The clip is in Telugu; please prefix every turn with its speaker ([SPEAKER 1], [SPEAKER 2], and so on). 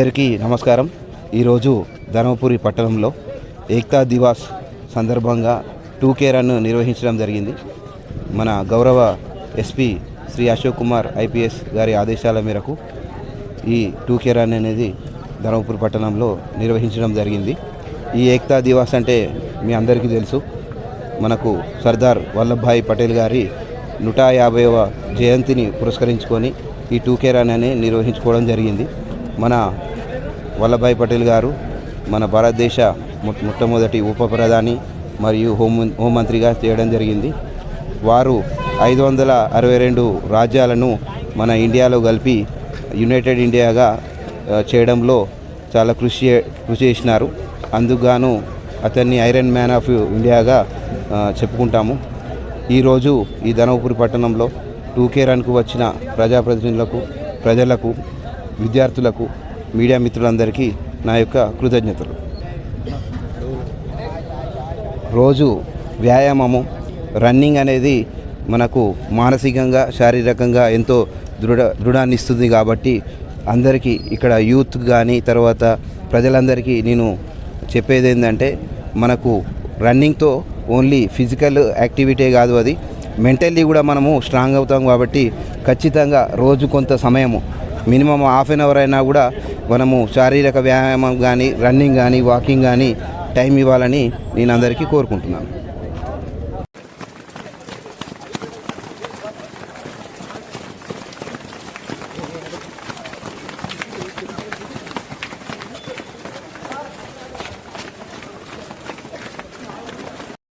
[SPEAKER 1] అందరికీ నమస్కారం. ఈరోజు ధర్మపురి పట్టణంలో ఏక్తా దివాస్ సందర్భంగా టూ కే రన్ నిర్వహించడం జరిగింది. మన గౌరవ ఎస్పీ శ్రీ అశోక్ కుమార్ ఐపీఎస్ గారి ఆదేశాల మేరకు ఈ టూ కే రన్ అనేది ధర్మపురి పట్టణంలో నిర్వహించడం జరిగింది. ఈ ఏక్తా దివాస్ అంటే మీ అందరికీ తెలుసు. మనకు సర్దార్ వల్లభాయ్ పటేల్ గారి నూట యాభైవ జయంతిని పురస్కరించుకొని ఈ టూ కే రన్ అని నిర్వహించుకోవడం జరిగింది. మన వల్లభాయ్ పటేల్ గారు మన భారతదేశ మొట్టమొదటి ఉప ప్రధాని మరియు హోం హోంమంత్రిగా చేయడం జరిగింది. వారు ఐదు వందల అరవై రెండు రాజ్యాలను మన ఇండియాలో కలిపి యునైటెడ్ ఇండియాగా చేయడంలో చాలా కృషి కృషి చేసినారు. అందుకుగాను అతన్ని ఐరన్ మ్యాన్ ఆఫ్ ఇండియాగా చెప్పుకుంటాము. ఈరోజు ఈ ధనవపురి పట్టణంలో టూకే రన్కు వచ్చిన ప్రజాప్రతినిధులకు ప్రజలకు విద్యార్థులకు మీడియా మిత్రులందరికీ నా యొక్క కృతజ్ఞతలు. రోజు వ్యాయామము రన్నింగ్ అనేది మనకు మానసికంగా శారీరకంగా ఎంతో దృఢ దృఢాన్ని ఇస్తుంది కాబట్టి అందరికీ ఇక్కడ యూత్ కానీ తర్వాత ప్రజలందరికీ నేను చెప్పేది ఏంటంటే మనకు రన్నింగ్తో ఓన్లీ ఫిజికల్ యాక్టివిటీ కాదు అది. మెంటల్లీ కూడా మనము స్ట్రాంగ్ అవుతాం కాబట్టి ఖచ్చితంగా రోజు కొంత సమయము మినిమం హాఫ్ అన్ అవర్ అయినా కూడా మనము శారీరక వ్యాయామం కానీ రన్నింగ్ కానీ వాకింగ్ కానీ టైం ఇవ్వాలని నేను అందరికీ కోరుకుంటున్నాను.